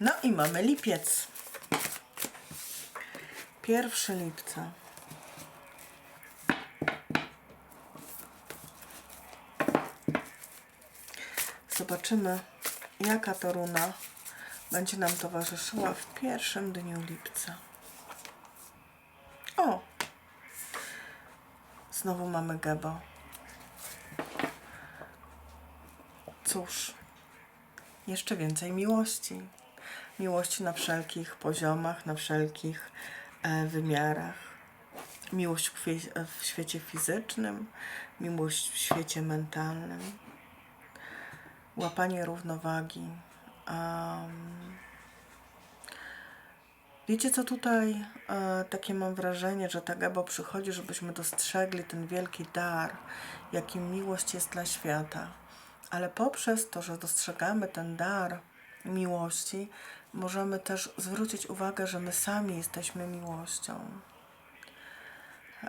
No i mamy lipiec. Pierwszy lipca. Zobaczymy, jaka to runa będzie nam towarzyszyła w pierwszym dniu lipca. O! Znowu mamy gebo. Cóż, jeszcze więcej miłości. Miłości na wszelkich poziomach, na wszelkich e, wymiarach. Miłość w, świecie fizycznym, miłość w świecie mentalnym, łapanie równowagi. Am, Wiecie co tutaj e, takie mam wrażenie, że ta Gebo przychodzi, żebyśmy dostrzegli ten wielki dar, jakim miłość jest dla świata. Ale poprzez to, że dostrzegamy ten dar miłości, możemy też zwrócić uwagę, że my sami jesteśmy miłością.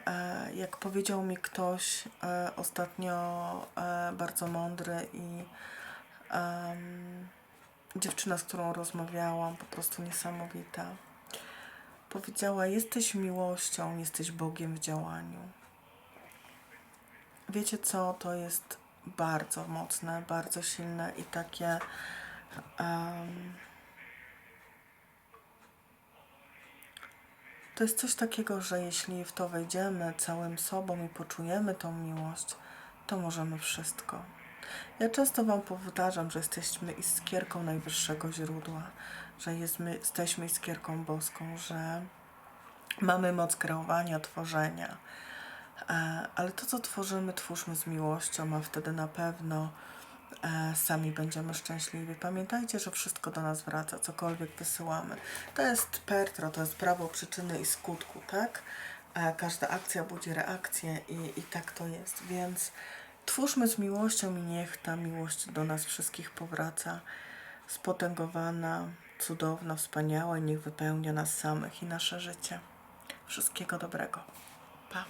E, jak powiedział mi ktoś e, ostatnio e, bardzo mądry i em, dziewczyna, z którą rozmawiałam, po prostu niesamowita. Powiedziała: Jesteś miłością, jesteś Bogiem w działaniu. Wiecie co? To jest bardzo mocne, bardzo silne i takie. Em, to jest coś takiego, że jeśli w to wejdziemy całym sobą i poczujemy tą miłość, to możemy wszystko. Ja często Wam powtarzam, że jesteśmy iskierką najwyższego źródła, że jesteśmy, iskierką boską, że mamy moc kreowania, tworzenia. E, Ale to, co tworzymy, twórzmy z miłością, a wtedy na pewno sami będziemy szczęśliwi. Pamiętajcie, że wszystko do nas wraca, cokolwiek wysyłamy. To jest pertro, to jest prawo przyczyny i skutku, tak? E, Każda akcja budzi reakcję i, i tak to jest, więc twórzmy z miłością i niech ta miłość do nas wszystkich powraca, spotęgowana, cudowna, wspaniała i niech wypełnia nas samych i nasze życie. Wszystkiego dobrego. Pa.